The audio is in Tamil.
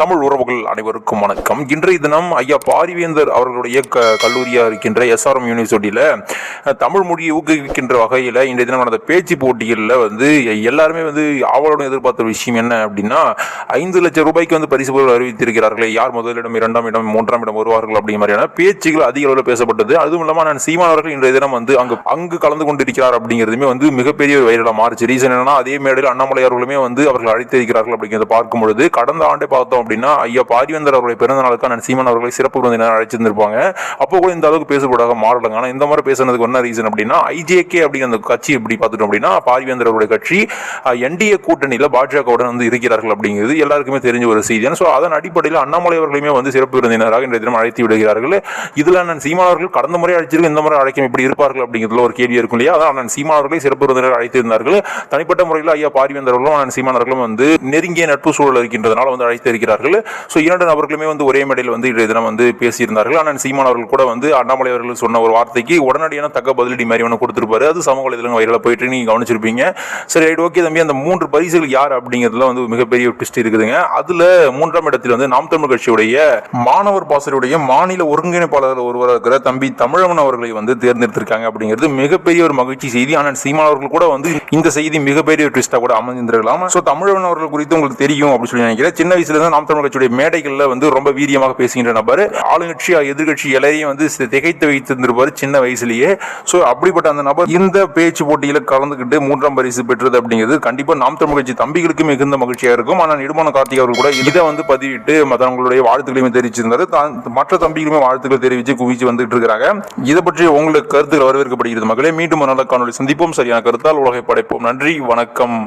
தமிழ் உறவுகள் அனைவருக்கும் வணக்கம். இன்றைய தினம் ஐயா பாரிவேந்தர் அவர்களுடைய க கல்லூரியாக இருக்கின்ற எஸ்ஆர்எம் யூனிவர்சிட்டியில் தமிழ் மொழியை ஊக்குவிக்கின்ற வகையில் இன்றைய தினம் நடந்த பேச்சு போட்டிகளில் வந்து எல்லாருமே வந்து ஆவலுடன் எதிர்பார்த்த விஷயம் என்ன அப்படின்னா ஐந்து லட்சம் ரூபாய்க்கு வந்து பரிசு பொருள் அறிவித்திருக்கிறார்களே யார் முதலிடம் இரண்டாம் இடம் மூன்றாம் இடம் வருவார்கள் அப்படிங்கிற மாதிரியான பேச்சுகள் அதிக அளவில் பேசப்பட்டது. அதுவும் இல்லாமல் நான் சீமான் அவர்கள் இன்றைய தினம் வந்து அங்கு அங்கு கலந்து கொண்டிருக்கிறார் அப்படிங்கிறதுமே வந்து மிகப்பெரிய வைரலாக மாறுச்சு. ரீசன் என்னன்னா அதே மேடையில் அண்ணாமலையார்களுமே வந்து அவர்கள் அழைத்திருக்கிறார்கள் அப்படிங்கிறத பார்க்கும் பொழுது கடந்த ஆண்டே பார்த்தோம் அப்படின்னா ஐயா பாரிவேந்தர் அவருடைய பிறந்த நாளுக்கு அண்ணன் சீமான் அவர்களை சிறப்பு விருந்தினர் அழைச்சிருந்திருப்பாங்க. அப்போ கூட இந்த அளவுக்கு பேசக்கூடாத மாறலங்க. ஆனால் இந்த மாதிரி பேசுனதுக்கு என்ன ரீசன் அப்படின்னா ஐஜேகே அப்படிங்கிற அந்த கட்சி எப்படி பார்த்துட்டோம் அப்படின்னா பாரிவேந்தர் அவருடைய கட்சி என்டிஏ கூட்டணியில் பாஜகவுடன் வந்து இருக்கிறார்கள் அப்படிங்கிறது எல்லாருக்குமே தெரிஞ்ச ஒரு செய்தி. ஸோ அதன் அடிப்படையில் அண்ணாமலை அவர்களையுமே வந்து சிறப்பு விருந்தினராக இன்றைய தினம் அழைத்து விடுகிறார்கள். இதில் அண்ணன் சீமான் அவர்கள் கடந்த முறை அழைச்சிருக்கு இந்த முறை அழைக்கும் இப்படி இருப்பார்கள் அப்படிங்கிறதுல ஒரு கேள்வி இருக்கும் இல்லையா? அதான் அண்ணன் சீமான் அவர்களை சிறப்பு விருந்தினர் அழைத்திருந்தார்கள். தனிப்பட்ட முறையில் ஐயா பாரிவேந்தர் அவர்களும் அண்ணன் சீமான் அவர்களும் வந்து நெருங்கிய நட்பு சூழல் இருக்கின்றதுனால வந்து அழைத்து இருக்கிறார்கள் ஸோ இரண்டு நபர்களுமே வந்து ஒரே மேடையில் வந்து இன்றைய தினம் வந்து பேசியிருந்தார்கள். ஆனால் சீமான் அவர்கள் கூட வந்து அண்ணாமலை அவர்கள் சொன்ன ஒரு வார்த்தைக்கு உடனடியான தக்க பதிலடி மாதிரி ஒன்று கொடுத்துருப்பாரு. அது சமூக வலைதளங்கள் வைரலாக போயிட்டு நீங்க கவனிச்சிருப்பீங்க. சரி ரைட் ஓகே தம்பி. அந்த மூன்று பரிசுகள் யார் அப்படிங்கிறதுல வந்து மிகப்பெரிய ட்விஸ்ட் இருக்குதுங்க. அதுல மூன்றாம் இடத்தில் வந்து நாம் தமிழ் கட்சியுடைய மாணவர் பாசருடைய மாநில ஒருங்கிணைப்பாளர் ஒருவராக இருக்கிற தம்பி தமிழவன் அவர்களை வந்து தேர்ந்தெடுத்திருக்காங்க அப்படிங்கிறது மிகப்பெரிய ஒரு மகிழ்ச்சி செய்தி. ஆனால் சீமான் அவர்கள் கூட வந்து இந்த செய்தி மிகப்பெரிய ஒரு கூட அமைந்திருக்கலாம். ஸோ தமிழவன் அவர்கள் குறித்து உங்களுக்கு தெரியும் அப்படின்னு சொல்லி நினைக்கிறேன். சின்ன வயசுல இருந்து நாம் தமிழ் கட்சியுடைய மேடைகள்ல வந்து ரொம்ப வீரியமாக பேசுகின்ற நபர். ஆளுங்கட்சி எதிர்கட்சி எல்லாரையும் வந்து திகைத்து வைத்திருந்திருப்பாரு சின்ன வயசுலயே. ஸோ அப்படிப்பட்ட அந்த நபர் இந்த பேச்சு போட்டியில கலந்துக்கிட்டு மூன்றாம் பரிசு பெற்றது அப்படிங்கிறது கண்டிப்பா நாம் தமிழ் கட்சி தம்பிகளுக்கு மிகுந்த மகிழ்ச்சியா இருக்கும். ஆனால் நிடுமான கார்த்திக் அவர்கள் கூட இதை வந்து பதிவிட்டு மற்றவங்களுடைய வாழ்த்துக்களையும் தெரிவிச்சிருந்தாரு. மற்ற தம்பிகளுமே வாழ்த்துக்களை தெரிவித்து குவிச்சு வந்துட்டு இருக்காங்க. இதை பற்றி உங்களுக்கு கருத்துக்கள் வரவேற்கப்படுகிறது. மகளே மீண்டும் ஒரு நல்ல காணொலி சந்திப்போம். சரியான கருத்தால் உலகை படைப்போம். நன்றி வணக்கம்.